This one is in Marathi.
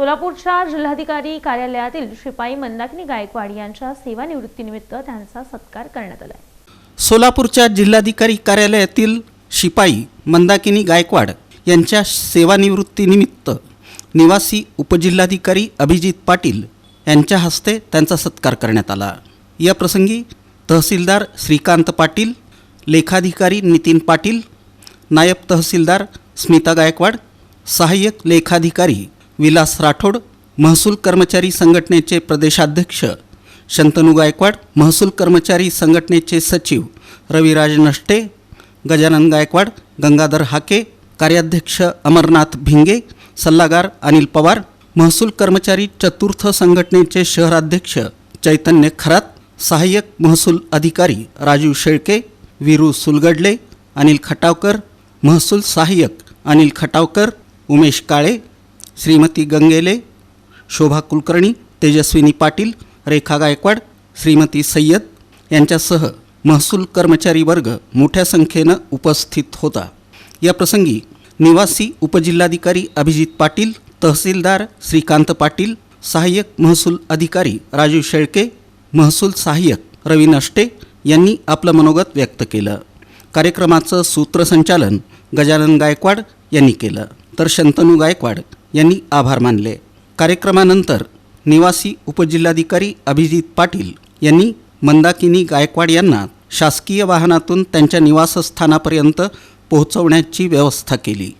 सोलापूरच्या जिल्हाधिकारी कार्यालयातील शिपाई मंदाकिनी गायकवाड यांच्या सेवानिवृत्तीनिमित्त त्यांचा सत्कार करण्यात आला. सोलापूरच्या जिल्हाधिकारी कार्यालयातील शिपाई मंदाकिनी गायकवाड यांच्या सेवानिवृत्तीनिमित्त निवासी उपजिल्हाधिकारी अभिजित पाटील यांच्या हस्ते त्यांचा सत्कार करण्यात आला. या प्रसंगी तहसीलदार श्रीकांत पाटील लेखाधिकारी नितीन पाटील नायब तहसीलदार स्मिता गायकवाड सहाय्यक लेखाधिकारी विलास राठोड महसूल कर्मचारी संघटनेचे प्रदेशाध्यक्ष शंतनू गायकवाड महसूल कर्मचारी संघटनेचे सचिव रविराज नष्टे गजानन गायकवाड गंगाधर हाके कार्याध्यक्ष अमरनाथ भिंगे सल्लागार अनिल पवार महसूल कर्मचारी चतुर्थ संघटनेचे शहराध्यक्ष चैतन्य खरात सहाय्यक महसूल अधिकारी राजू शेळके वीरू सुलगडले अनिल खटावकर महसूल सहाय्यक अनिल खटावकर उमेश काळे श्रीमती गंगेले शोभा कुलकर्णी तेजस्विनी पाटील रेखा गायकवाड श्रीमती सय्यद यांच्यासह महसूल कर्मचारी वर्ग मोठ्या संख्येनं उपस्थित होता. या प्रसंगी निवासी उपजिल्हाधिकारी अभिजित पाटील तहसीलदार श्रीकांत पाटील सहाय्यक महसूल अधिकारी राजू शेळके महसूल सहाय्यक रवी नष्टे यांनी आपलं मनोगत व्यक्त केलं. कार्यक्रमाचं सूत्रसंचालन गजानन गायकवाड यांनी केलं. तर शंतनू गायकवाड यांनी आभार मानले. कार्यक्रमानंतर निवासी उपजिल्हाधिकारी अभिजित पाटील यांनी मंदाकिनी गायकवाड यांना शासकीय वाहनातून त्यांच्या निवासस्थानापर्यंत पोहोचवण्याची व्यवस्था केली.